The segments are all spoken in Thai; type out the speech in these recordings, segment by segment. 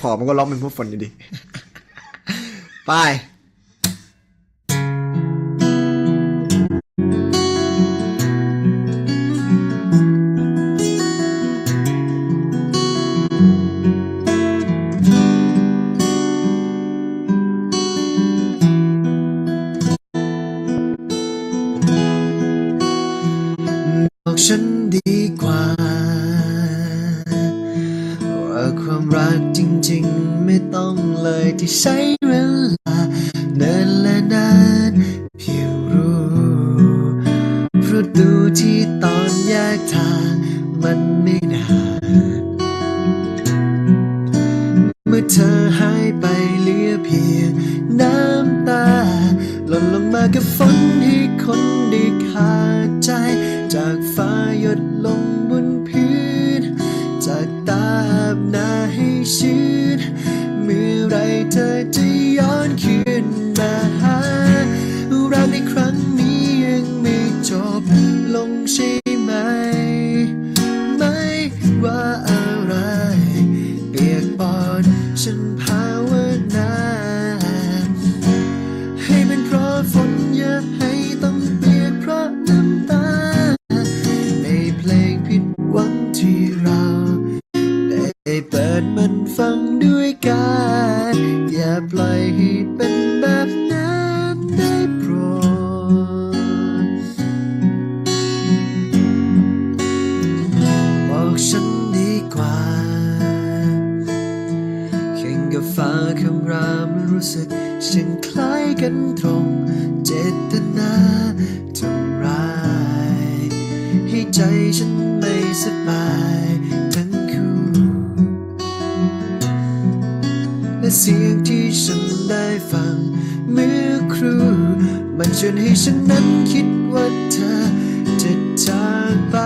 ขอมันก็ร้องเป็นผู้ฝนอยู่ดี ไปฉันดีกว่า รักจริงๆ ไม่ต้องเลยที่ใช้เวลาเนินและนานเพียงรู้เพราะดูที่ตอนแยกทางมันไม่นานเมื่อเธอหายไปเหลือเพียงน้ำตาหล่นลงมากับฝนให้คนด้ขาดใจ จากฟ้าหยดลงบนพื้นจากตาอาบนาให้ ชื้นเมื่อไรเธอจะ ฟังด้วยกัน อย่าปล่อยให้เป็นแบบนั้นได้โปรดบอกฉันดีกว่าแข่งกับฟ้าคำรามรู้สึกฉันคล้ายกันตรงเจตนาทำร้าย ให้ใจฉันไม่สบาย เสียงที่ฉันได้ฟังเมื่อครูมันชวนให้ฉันนั้นคิดว่าเธอจะจากไป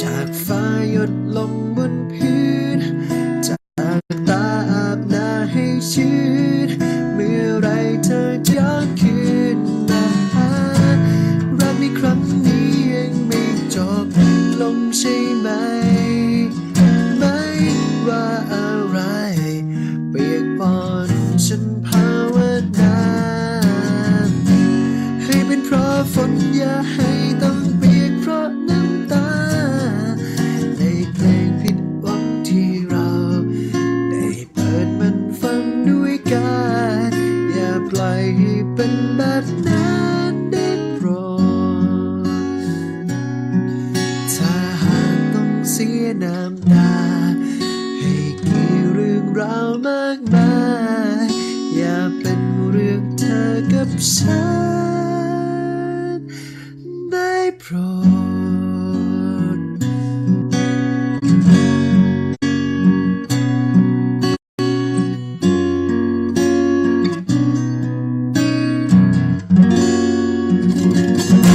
จากฟ้าหยดลงบนพื้น จากตาอาบหน้าให้ชื้น เมื่อไรเธอจะย้อนคืนมาหารักในครั้งนี้ยังไม่จบลงใช่ไหม ว่าอะไร เปียกปอนฉันภาวนาให้เป็นเพราะฝนอย่าให้ต้องเปียกเพราะน้ำตา ในเพลงผิดหวังที่เรา ได้เปิดมันฟังด้วยกัน อย่าปล่อยให้เป็นแบบนั้นได้โปรดถ้าหากต้องเสียน้ำตาา